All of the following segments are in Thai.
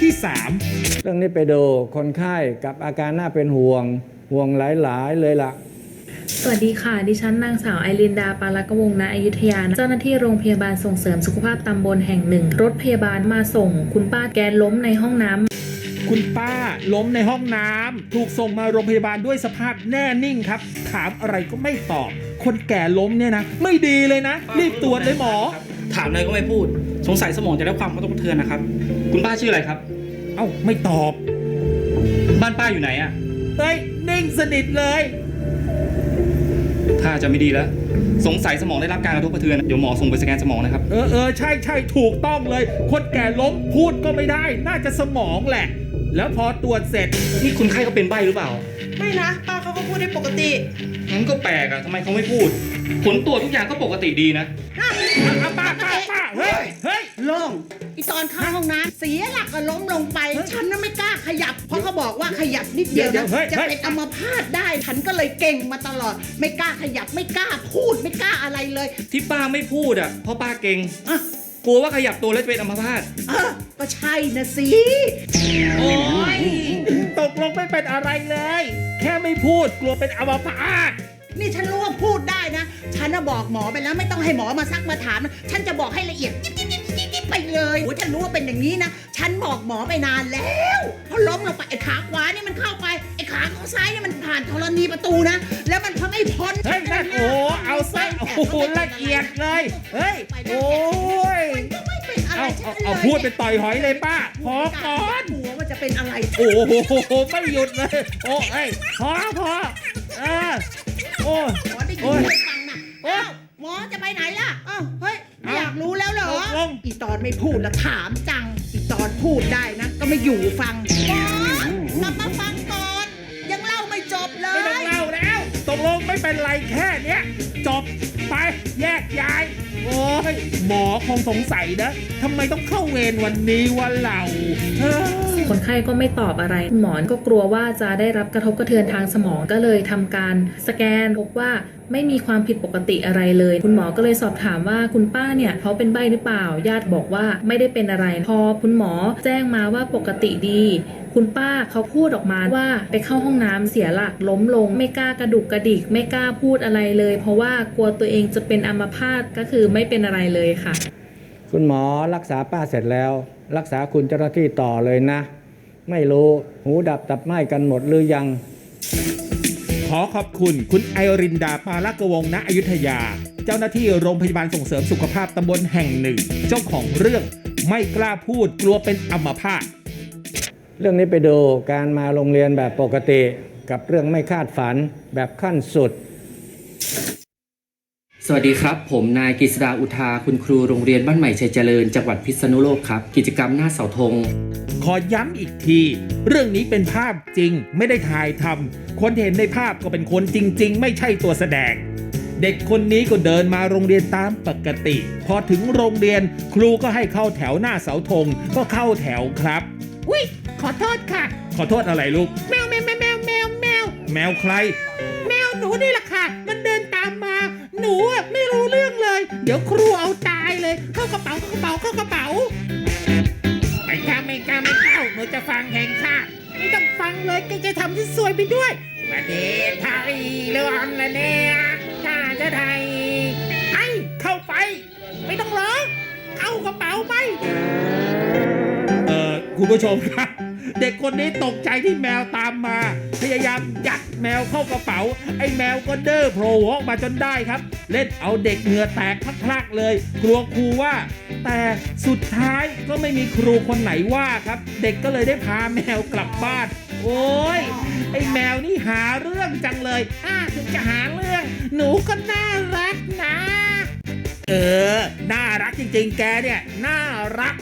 ที่เรื่องนี้ไปดูคนไข้กับอาการน่าเป็นห่วง ห่วงหลาย ๆ เลยล่ะสวัสดีค่ะ ดิฉันนางสาวไอรินดาปาลกวงศ์ณอยุธยา เจ้าหน้าที่โรงพยาบาลส่งเสริมสุขภาพตำบลแห่งหนึ่ง รถพยาบาลมาส่ง คุณป้าแกล้มในห้องน้ำ3คุณป้าล้มในห้องน้ำ ถูกส่งมาโรงพยาบาลด้วยสภาพแน่นิ่งครับ ถามอะไรก็ไม่ตอบ คนแก่ล้มเนี่ยนะ ไม่ดีเลยนะ รีบตรวจเลยหมอ ถามอะไรก็ไม่พูด สงสัยสมองจะได้ความกระทบกระเทือนนะครับ คุณป้าชื่ออะไรครับ เอ้าไม่ตอบ บ้านป้าอยู่ไหนอะเฮ้ยนิ่งสนิทเลยถ้าจะไม่ดีแล้ว สงสัยสมองได้รับการกระทบกระเทือน เดี๋ยวหมอส่งไปสแกนสมองนะครับ เออเออใช่ใช่ถูกต้องเลย คนแก่ล้มพูดก็ไม่ได้ น่าจะสมองแหละ แล้วพอตรวจเสร็จ นี่คุณไข้เขาเป็นใบ้หรือเปล่า ไม่นะป้าเขาก็พูดได้ปกติ งั้นก็แปลกอะทำไมเขาไม่พูด ผลตรวจทุกอย่างก็ปกติดีนะ อะป้าป้าป้าเฮ้ยเฮ้ยโล่งอีตอนเข้าห้องน้ำเสียหลักก็ล้มลงไป ฉันน่ะไม่กล้าขยับ เพราะเขาบอกว่าขยับนิดเดียวเดี๋ยวนะเฮ้ยจะเฮ้ย เป็นอัมพาตได้ ฉันก็เลยเก่งมาตลอด ไม่กล้าขยับไม่กล้าพูดไม่กล้าอะไรเลยที่ป้าไม่พูดอะเพราะป้าเก่งอะกลัวว่าขยับตัวแล้วจะเป็นอัมพาตเออก็ใช่นะสิโอ้ยตกลงไม่เป็นอะไรเลย แค่ไม่พูดกลัวเป็นอัมพาตนี่ฉันรู้ว่าพูดได้นะ ฉันน่ะบอกหมอไปแล้วไม่ต้องให้หมอมาซักมาถามนะฉันจะบอกให้ละเอียดยิบยิบยิบยิบยิบไปเลยโอ้ยฉันรู้ว่าเป็นอย่างนี้นะ ฉันบอกหมอไปนานแล้วพอล้มลงไปไอ้ขาขวานี่มันเข้าไปไอ้ขาข้างซ้ายนี่มันผ่านธรณีประตูนะ แล้วมันทำให้พ้นเฮ้ยนั่นโอ้เอาซะโอ้โหละเอียดเลย เฮ้ยโอ้ยมันก็ไม่เป็นอะไรเอาฉัเอานลยเอาพูดเป็นต่อยหอยเลยป้าพอก่อน หัวว่าจะเป็นอะไร โอ้โหไม่หยุดเลย โอ้เอ้ยพอพอเออโอ้ หมอได้ยิโอ้นยให้ฟัง นะโอ้ยอ้าวหมอจะไปไหนล่ะอ้าวเฮ้ยไม่เอ้าอยากรู้แล้วเหรอ ตกลง อีตอนไม่พูดแล้วถามจัง อีตอนพูดได้นะ ก็ไม่อยู่ฟังหมอกลับมาฟังก่อน ยังเล่าไม่จบเลไม่ต้องย เล่าแล้ว ตกลงไม่เป็นไรแค่เนี้ย จบไปแยกย้าย โอ้ยหมอคงสงสัยนะทำไมต้องเข้าเวรวันนี้วันเหล่าเฮ้ย คนไข้ก็ไม่ตอบอะไร หมอก็กลัวว่าจะได้รับกระทบกระเทือนทางสมองก็เลยทำการสแกนพบว่าไม่มีความผิดปกติอะไรเลย คุณหมอก็เลยสอบถามว่าคุณป้าเนี่ยเขาเป็นใบ้หรือเปล่า ญาติบอกว่าไม่ได้เป็นอะไร พอคุณหมอแจ้งมาว่าปกติดี คุณป้าเขาพูดออกมาว่าไปเข้าห้องน้ำเสียหลักล้มลง ไม่กล้ากระดุกกระดิก ไม่กล้าพูดอะไรเลย เพราะว่ากลัวตัวเองจะเป็นอัมพาตก็คือไม่เป็นอะไรเลยค่ะ คุณหมอรักษาป้าเสร็จแล้ว รักษาคุณเจ้าหน้าที่ต่อเลยนะ ไม่รู้หูดับตับไหม้กันหมดหรือยัง ขอขอบคุณคุณไอรินดาปาลกวงศ์ณอยุธยา เจ้าหน้าที่โรงพยาบาลส่งเสริมสุขภาพตำบลแห่งหนึ่ง เจ้าของเรื่องไม่กล้าพูดกลัวเป็นอัมพาตเรื่องนี้ไปดูการมาโรงเรียนแบบปกติ กับเรื่องไม่คาดฝันแบบขั้นสุดส วัสดีครับ ผมนายกฤษดาอุทาคุณครูโรงเรียนบ้านใหม่ชัยเจริญจังหวัดพิษณุโลกครับ กิจกรรมหน้าเสาธง ขอย้ำอีกที เรื่องนี้เป็นภาพจริงไม่ได้ถ่ายทำคนเห็นในภาพก็เป็นคนจริง ๆ ไม่ใช่ตัวแสดง เด็กคนนี้ก็เดินมาโรงเรียนตามปกติ พอถึงโรงเรียนครูก็ให้เข้าแถวหน้าเสาธงก็เข้าแถวครับอุ้ยขอโทษค่ะ ขอโทษอะไรลูกแมวแมวแมวแมวแมวแมวแมวใคร แมวหนูนี่แหละค่ะมันเดินตามมาห นูอะไม่รู้เรื่องเลย เดี๋ยวครูเอาตายเลย เข้ากระเป๋าเข้ากระเป๋าเข้ากระเป๋า ไม่กล้าไม่กล้าไม่เข้าหนูจะฟังเพลงชาติไม่ต้องฟังเลยก็จะทำที่สวยไปด้วยประเทศไทยเรื่องละเนี่ยชาติไทยไอ้เข้าไป ไม่ต้องร้องเข้ากระเป๋าไป เอ่อคุณผู้ชมครับ เด็กคนนี้ตกใจที่แมวตามมา พยายามยัดแมวเข้ากระเป๋า ไอ้แมวก็เด้อโผล่ออกมาจนได้ครับ เล่นเอาเด็กเหงื่อแตกพลักๆเลย กลัวครูว่า แต่สุดท้ายก็ไม่มีครูคนไหนว่าครับ เด็กก็เลยได้พาแมวกลับบ้าน โอ้ยไอ้แมวนี่หาเรื่องจังเลยอ่าถึงจะหาเรื่อง หนูก็น่ารักนะ เออ น่ารักจริงๆ แกเนี่ย น่ารัก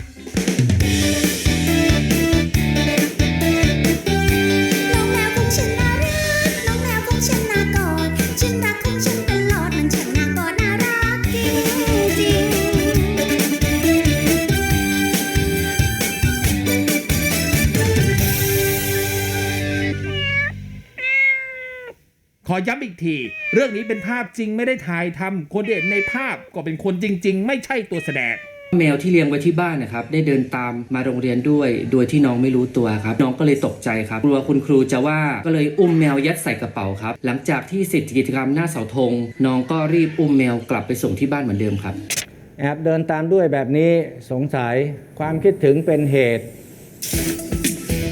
ขอย้ำอีกที เรื่องนี้เป็นภาพจริงไม่ได้ถ่ายทำคนที่เห็นในภาพก็เป็นคนจริง ๆ ไม่ใช่ตัวแสดงแมวที่เลี้ยงไว้ที่บ้านนะครับ ได้เดินตามมาโรงเรียนด้วย โดยที่น้องไม่รู้ตัวครับ น้องก็เลยตกใจครับกลัวคุณครูจะว่าก็เลยอุ้มแมวยัดใส่กระเป๋าครับ หลังจากที่เสร็จกิจกรรมหน้าเสาธงน้องก็รีบอุ้มแมวกลับไปส่งที่บ้านเหมือนเดิมครับแอบเดินตามด้วยแบบนี้สงสัยความคิดถึงเป็นเหตุ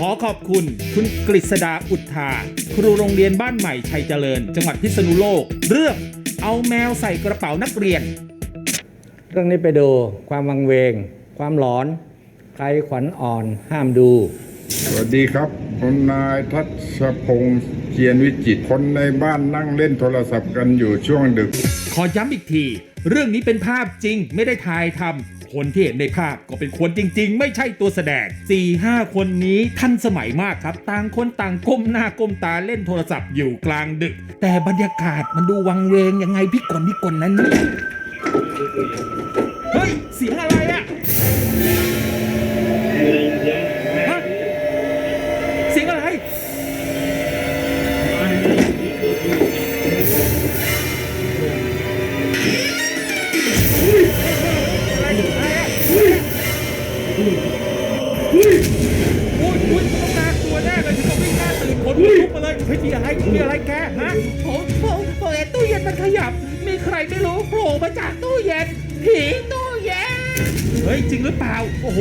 ขอขอบคุณ คุณกฤษดาอุทธาครูโรงเรียนบ้านใหม่ชัยเจริญ จังหวัดพิษณุโลก เรื่องเอาแมวใส่กระเป๋านักเรียน เรื่องนี้ไปดูความวังเวง ความหลอน ใครขวัญอ่อนห้ามดู สวัสดีครับ ผมนายทัศพงศ์เจียนวิจิตรคนในบ้านนั่งเล่นโทรศัพท์กันอยู่ช่วงดึก ขอย้ำอีกที เรื่องนี้เป็นภาพจริงไม่ได้ถ่ายทำ คนที่เห็นในภาพก็เป็นคนจริง ๆ ไม่ใช่ตัวแสดง 4 5 คนนี้ทันสมัยมากครับ ต่างคนต่างก้มหน้าก้มตาเล่นโทรศัพท์อยู่กลางดึก แต่บรรยากาศมันดูวังเวงยังไงพี่กลพี่กลนั้น อุ้ยอุ้ยต้องน่ากลัวแน่เลยที่ต้องวิ่งหน้าตื่นคนลุกมาเลยเฮ้ยมีอะไรมีอะไรแกฮะผมผมผมเห็นตู้เย็นมันขยับ มีใครไม่รู้โผล่มาจากตู้เย็นผีตู้เย็นเฮ้ยจริงหรือเปล่า โอ้โห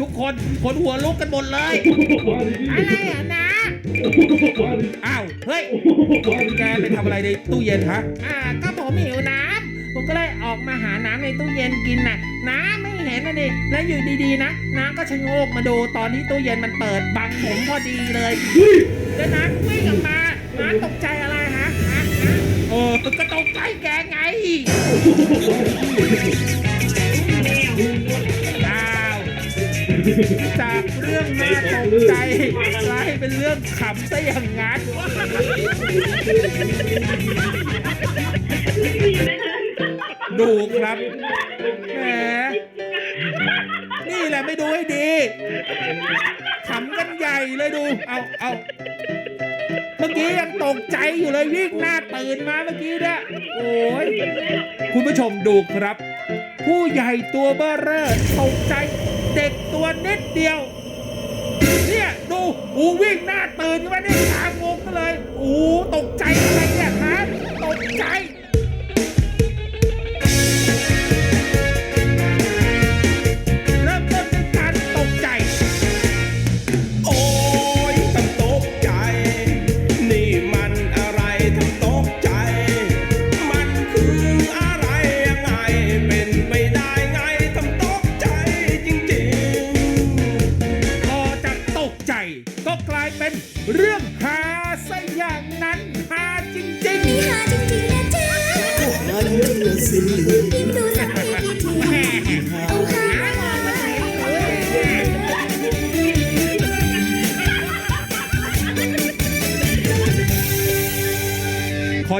ทุกคนคนหัวลุกกันหมดเลย อะไรอะนะ อ้าวเฮ้ยแกไปทำอะไรในตู้เย็นฮะอ่าก็ผมหิวน้ำผม ก็เลยออกมาหาน้ำในตู้เย็นกินน่ะ น้ำไม่เห็นนะดิแล้วอยู่ดีๆนะน้ำก็ชะโงกมาดูตอนที่ตู้เย็นมันเปิดบังผมพอดีเลยแล้วน้ำวิ่งออกมาน้ำตกใจอะไรฮะฮะฮะเออก็ตกใจแกไงอ้าวจากเรื่องน่าตกใจกลายเป็นเรื่องขำซะอย่างนั้น ดูครับแหมนี่แหละไม่ดูให้ดีขำกันใหญ่เลยดู เอาเอาเมื่อกี้ยังตกใจอยู่เลยวิ่งหน้าตื่นมาเมื่อกี้เนี่ยโอ้ยคุณผู้ชมดูครับ ผู้ใหญ่ตัวเบ้อเร่อตกใจเด็กตัวนิดเดียวเนี่ยดูอูวิ่งหน้าตื่นมาเนี่ยตางงงกันเลยอูตกใจอะไรเนี่ย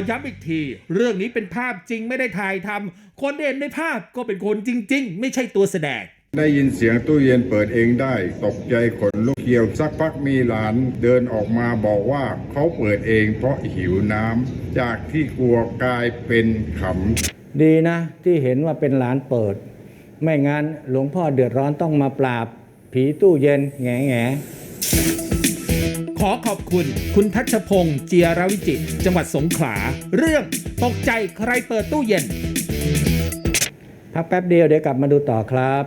ย้ำอีกที เรื่องนี้เป็นภาพจริงไม่ได้ถ่ายทำคนเห็นในภาพก็เป็นคนจริง ๆ ไม่ใช่ตัวแสดงได้ยินเสียงตู้เย็นเปิดเองได้ ตกใจขนลุกเขียว สักพักมีหลานเดินออกมาบอกว่าเขาเปิดเองเพราะหิวน้ำจากที่กลัวกลายเป็นขำ ดีนะ ที่เห็นว่าเป็นหลานเปิด ไม่งั้นหลวงพ่อเดือดร้อนต้องมาปราบ ผีตู้เย็นแง่แง่ ขอขอบคุณ คุณทัชพงศ์เจียรวิจิตรจังหวัดสงขลา เรื่องตกใจใครเปิดตู้เย็น พักแป๊บเดียวเดี๋ยวกลับมาดูต่อครับ